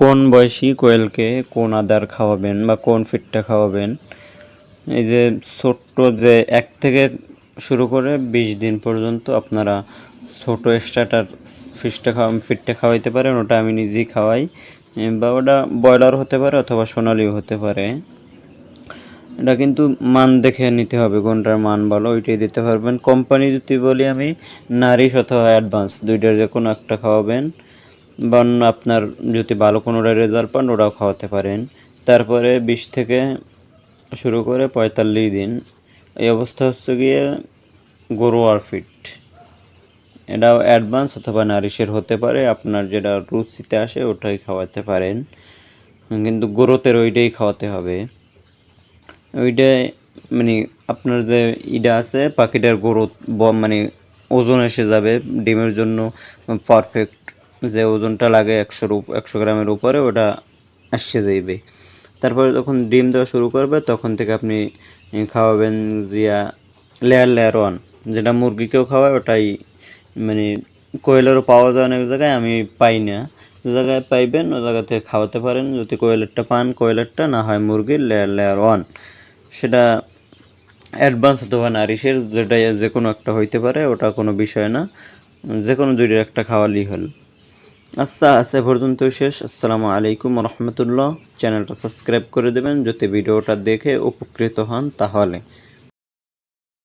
কোন বয়সী কোয়েলকে কোন আদার খাওয়াবেন বা কোন ফিটটা খাওয়াবেন? এই যে ছোট্ট যে এক থেকে শুরু করে বিশ দিন পর্যন্ত আপনারা ছোট স্টার্টার ফিশটা খাওয়া, ফিটটা খাওয়াইতে পারেন, ওটা আমি নিজেই খাওয়াই। বা ওটা ব্রয়লার হতে পারে অথবা সোনালিও হতে পারে। এটা কিন্তু মান দেখে নিতে হবে, কোনটার মান ভালো ওইটাই দিতে পারবেন। কোম্পানি যদি বলি আমি, নারিশ অথবা অ্যাডভান্স, দুইটার যে কোনো একটা খাওয়াবেন। বা অন্য আপনার যদি ভালো কোনোটা রেজাল্ট পান ওটাও খাওয়াতে পারেন। তারপরে বিশ থেকে শুরু করে পঁয়তাল্লিশ দিন। এই অবস্থা হচ্ছে গিয়ে গরু আর ফিট এটাও অ্যাডভান্স অথবা নারিশের হতে পারে, আপনার যেটা রুচিতে আসে ওটাই খাওয়াতে পারেন। কিন্তু গরুতের ওইটাই খাওয়াতে হবে। ওইটাই মানে আপনার যে ইটা আছে, পাখিটার গ্রোথ মানে ওজন এসে যাবে, ডিমের জন্য পারফেক্ট যে ওজনটা লাগে একশোর একশো গ্রামের উপরে, ওটা আসছে যাইবে তারপরে যখন ডিম দেওয়া শুরু করবে, তখন থেকে আপনি খাওয়াবেন জিয়া লেয়ার লেয়ার ওয়ান যেটা মুরগিকেও খাওয়ায়, ওটাই মানে কোয়েলেরও পাওয়া যায় অনেক জায়গায়, আমি পাই না। যে জায়গায় পাইবেন ও জায়গা থেকে খাওয়াতে পারেন। যদি কোয়েলেরটা পান, কোয়েলেরটা, না হয় মুরগির লেয়ার লেয়ার ওয়ান সেটা অ্যাডভান্স হতে অথবা নারিশের যেটা যে কোনো একটা হইতে পারে, ওটা কোনো বিষয় না। যে কোনো দুইটার একটা খাওয়ালেই হল। আচ্ছা আচ্ছা পর্যন্ত শেষ। আসসালামু আলাইকুম রহমতুল্লাহ চ্যানেলটা সাবস্ক্রাইব করে দেবেন। যদি ভিডিওটা দেখে উপকৃত হন তাহলে।